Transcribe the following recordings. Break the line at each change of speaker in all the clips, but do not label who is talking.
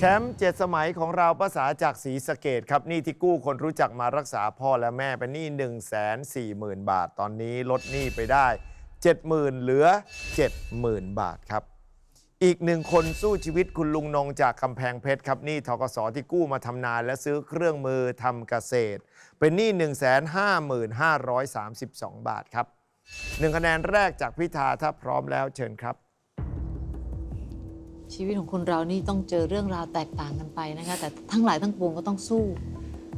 แชมป์เจ็ดสมัยของเราภาษาจากศรีสะเกดครับหนี่ที่กู้คนรู้จักมารักษาพ่อและแม่เป็นหนี้1 4 0 0 0 0 บาท ตอนนี้ลดหนี้ไปได้ 70,000 เหลือ 70,000 บาทครับ อีกหนึ่งคนสู้ชีวิตคุณลุงนงจากกำแพงเพชรครับหนี้ทกสที่กู้มาทำนาและซื้อเครื่องมือทำเกษตร เป็นหนี้ 155,532 บาทครับ หนึ่งคะแนนแรกจากพิธาถ้าพร้อมแล้วเชิญครับ
ชีวิตของคนเรานี่ต้องเจอเรื่องราวแตกต่างกันไปนะคะ แต่ทั้งหลายทั้งปวงก็ต้องสู้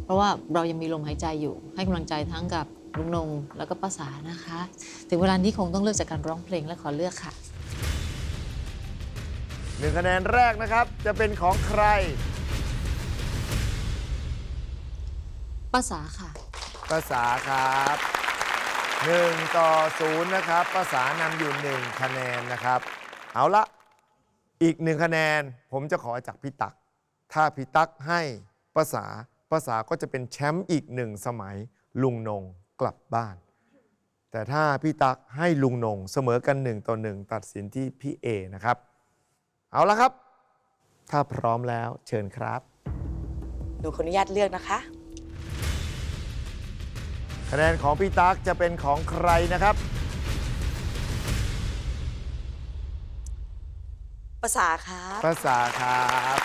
เพราะว่าเรายังมีลมหายใจอยู่ ให้กำลังใจทั้งกับลุงนงแล้วก็ป้าสานะคะ ถึงเวลานี้คงต้องเลือกจากการร้องเพลงและขอเลือกค่ะ
หนึ่งคะแนนแรกนะครับจะเป็นของใคร
ป้าสาค่ะ
ภาษาครับ 1 ต่อ 0 นะครับภาษานำอยู่ 1 คะแนนนะครับ เอาละอีกหนึ่งคะแนนผมจะขอจากพี่ตัก ถ้าพี่ตักให้ภาษาภาษาก็จะเป็นแชมป์อีกหนึ่งสมัยลุงนงกลับบ้าน แต่ถ้าพี่ตักให้ลุงนงเสมอกัน 1 ต่อ 1 ตัดสินที่พี่เอนะครับ เอาละครับ ถ้าพร้อมแล้วเชิญครับ
หนูขออนุญาตเลือกนะคะ
คะแนนของพี่ตั๊กจะเป็นของใครนะครับ
ภาษาครับ
ภาษาครับ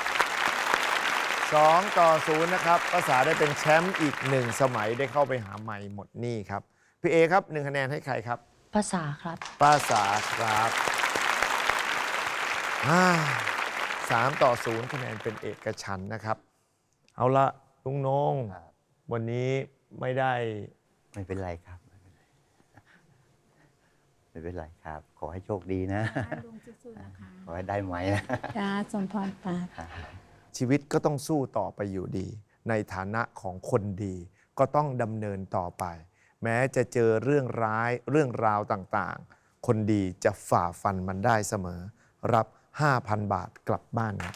2ต่อ0นะครับภาษาได้เป็นแชมป์อีกหนึ่งสมัยได้เข้าไปหาใหม่หมดหนี่ครับ พี่เอครับหนึ่งคะแนนให้ใครครับ
ภาษาครับ
ภาษาครับอ่าสามต่อศูนย์คะแนนเป็นเอกฉันท์นะครับ เอาละลุงนง
ครับ
วันนี้ไม่ได้
ไม่เป็นไรครับไม่เป็นไรไม่เป็นไรครับ ขอให้โชคดีนะ
ลุงสู้ๆนะคะ
ขอให้ได้ไหมนะ
จ้าสมพรปาก
ชีวิตก็ต้องสู้ต่อไปอยู่ดี ในฐานะของคนดี ก็ต้องดำเนินต่อไป แม้จะเจอเรื่องร้ายเรื่องราวต่างๆ คนดีจะฝ่าฟันมันได้เสมอ รับ 5,000 บาทกลับบ้านครับ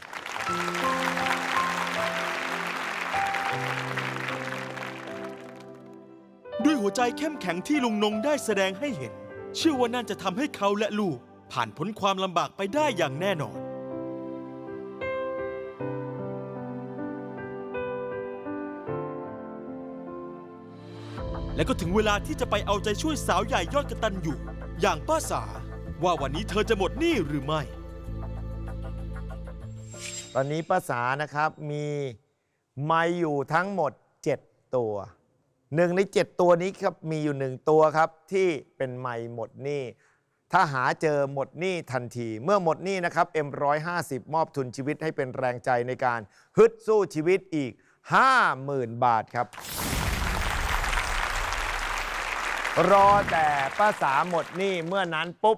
ด้วยหัวใจเข้มแข็งที่ลุงนงได้แสดงให้เห็น เชื่อว่าน่าจะทำให้เขาและลูก ผ่านพ้นความลำบากไปได้อย่างแน่นอน และก็ถึงเวลาที่จะไปเอาใจช่วยสาวใหญ่ยอดกระตันอยู่ อย่างป้าสา ว่าวันนี้เธอจะหมดหนี้หรือไม่
ตอนนี้ภาษานะครับมีไม้อยู่ทั้งหมด 7 ตัว หนึ่งใน 7 ตัวนี้ครับมีอยู่หนึ่งตัวครับที่เป็นไม้หมดหนี้ ถ้าหาเจอหมดหนี้ทันที เมื่อหมดหนี้นะครับ M150 มอบทุนชีวิตให้เป็นแรงใจในการฮึดสู้ชีวิตอีก 50,000 บาทครับ รอแต่ภาษาหมดหนี้เมื่อนั้นปุ๊บ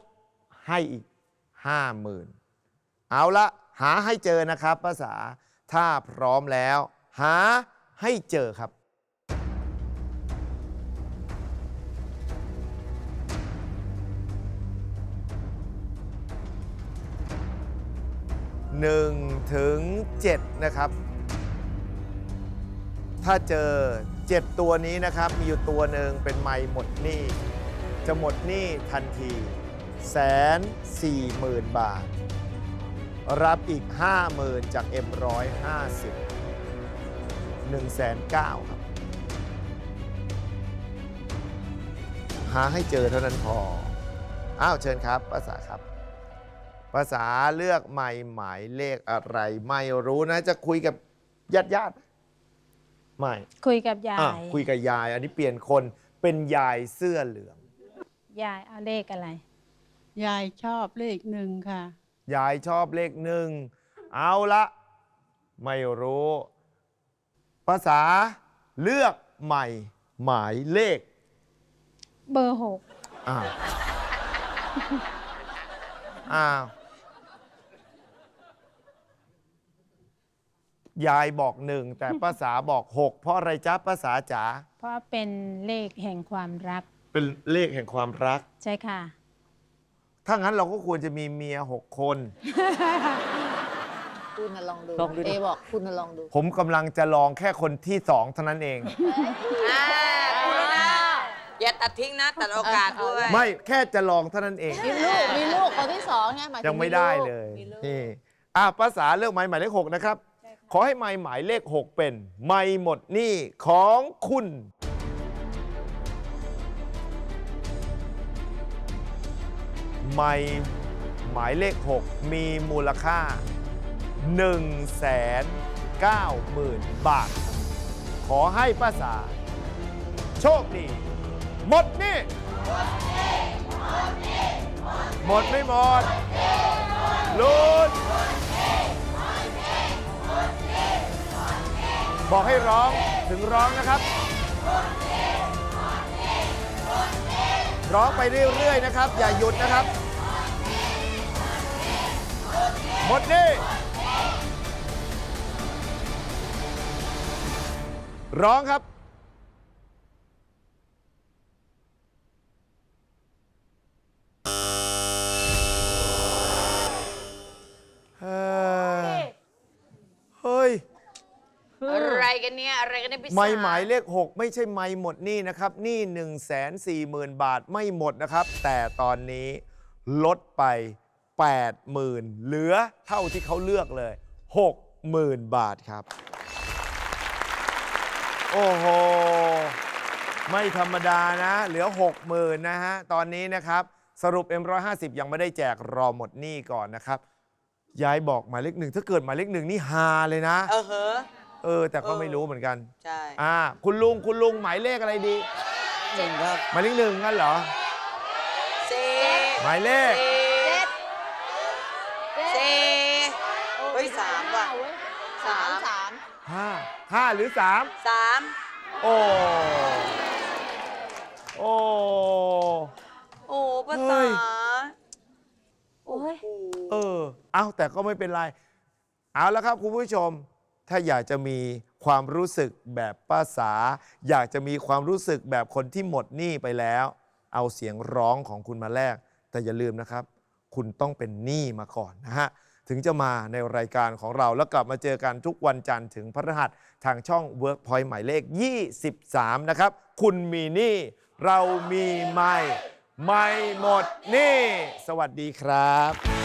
ให้อีก 50,000 เอาละหาให้เจอนะครับภาษาถ้าพร้อมแล้ว หาให้เจอครับ 1 ถึง 7 นะครับ ถ้าเจอ 7 ตัวนี้นะครับ มีอยู่ตัวหนึ่งเป็นไม่หมดหนี้ จะหมดหนี้ทันทีแสนสี่หมื่นบาท รับอีก 50,000 จาก M150 1,900ครับ หาให้เจอเท่านั้นพอ อ้าว เชิญครับภาษาครับ ภาษาเลือกไม่หมายเลขอะไร ไม่รู้นะ จะคุยกับญาติญาติๆไม่
คุยกับยา
อะ
ย
คุยกับยาย อันนี้เปลี่ยนคนเป็นยายเสื้อเหลือง
ยายเอาเลขอะไร
ยายชอบเลขหนึ่งค่ะ
ยายชอบเลขหนึ่ง เอาละ ไม่รู้ ภาษาเลือกใหม่ หมายเลข
เบอร์หก
อ้าวอ้าว ยายบอกหนึ่งแต่ภาษาบอกหกเพราะอะไรจ๊ะภาษาจ๋า
เพราะเป็นเลขแห่งความรัก
เป็นเลขแห่งความรัก
ใช่ค่ะ
ถ้างั้นเราก็ควรจะมีเมียหกคน
คุณน่ะลองดู
ลองดูดิ
เอบอกคุณน่ะลองดู
ผมกำลังจะลองแค่คนที่สองเท่านั้นเอง
อ่าคุณนะอย่าตัดทิ้งนะ ตัดโอกาสด้วย
ไม่แค่จะลองเท่านั้นเอง
มีลูกมีลูกคนที่สองไงหมายถึง
ยังไม่ได้เลย
มีลูก
นี่อะภาษาเลือกไม้หมายเลขหกนะครับ ขอให้ไม้หมายเลขหกเป็น ไม้หมดหนี้ของคุณ ไม้หมายเลข 6 มีมูลค่า 1 9 0 0 0 0 บาท ขอให้ป้าสา โชคดี หมดหนี่ หมดไม่หมดลุ้น บอกให้ร้องถึงร้องนะครับ ร้องไปเรื่อยๆนะครับ อย่าหยุดนะครับ หมดนี่ร้องครับ
กันเนี่ยอะไรกันเนี่ยพี่สา
ไม่หมายเลข 6 ไม่ใช่ไม่หมดหนี่นะครับหนี่1 4 0 0 0 0 บาทไม่หมดนะครับ แต่ตอนนี้ลดไป 80,000 เหลือเท่าที่เขาเลือกเลย 60,000 บาทครับ โอ้โห ไม่ธรรมดานะ เหลือ 60,000นะฮะ ตอนนี้นะครับ สรุป M150 ยังไม่ได้แจกรอหมดหนี้ก่อนนะครับ ยายบอกหมายเลขหนึ่ง ถ้าเกิดหมายเลขหนึ่งนี่ฮาเลยนะ
เออเหอะ
เออ แต่ก็
เออ
ไม่รู้เหมือนกัน
ใช่
อ่า คุณลุงคุณลุงหมายเลขอะไรดี
หนึ่งครับ
หมายเลขหนึ่งงั้นเหรอ
เจ็
หมายเลข
เจ็ดเจ็ดเฮ้ยสามว่ะสามสาม
ห้าห้าหรือสาม
สาม
โอ้โอ้
โอ้ภา
เฮ้
ษาย โอ้ย
เออ เอาแต่ก็ไม่เป็นไร เอาแล้วครับคุณผู้ชม ถ้าอยากจะมีความรู้สึกแบบป้าสา อยากจะมีความรู้สึกแบบคนที่หมดหนี้ไปแล้ว เอาเสียงร้องของคุณมาแลกแต่อย่าลืมนะครับ คุณต้องเป็นหนี้มาก่อนนะฮะถึงจะมาในรายการของเราแล้วกลับมาเจอกันทุกวันจันทร์ถึงพฤหัสทางช่อง Workpoint หมายเลข 23 นะครับ คุณมีหนี้เรามีไม่ ไม่หมดหนี้สวัสดีครับ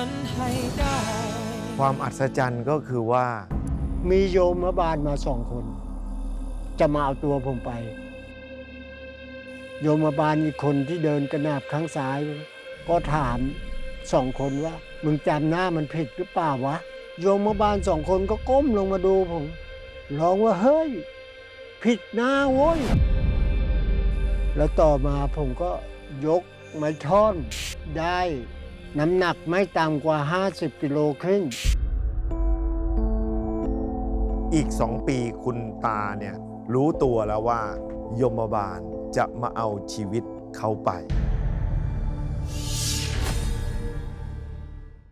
นนั้นให้ได้
ความอัศจรรย์ก็คือว่า
มีโยมมาบาลมาสองคน จะมาเอาตัวผมไป โยมมาบาลอีกคนที่เดินกระนาบข้างซ้าย ก็ถามสองคนว่า มึงจำหน้ามันผิดหรือเปล่าวะ โยมมาบาลสองคนก็ก้มลงมาดูผมร้องว่าเฮ้ย ผิดหน้าโว้ย แล้วต่อมาผมก็ยกไม้ท่อนได้ น้ำหนักไม่ต่ำกว่า 50 กิโลครึ่ง
อีกสองปีคุณตาเนี่ยรู้ตัวแล้วว่ายมบาลจะมาเอาชีวิตเขาไป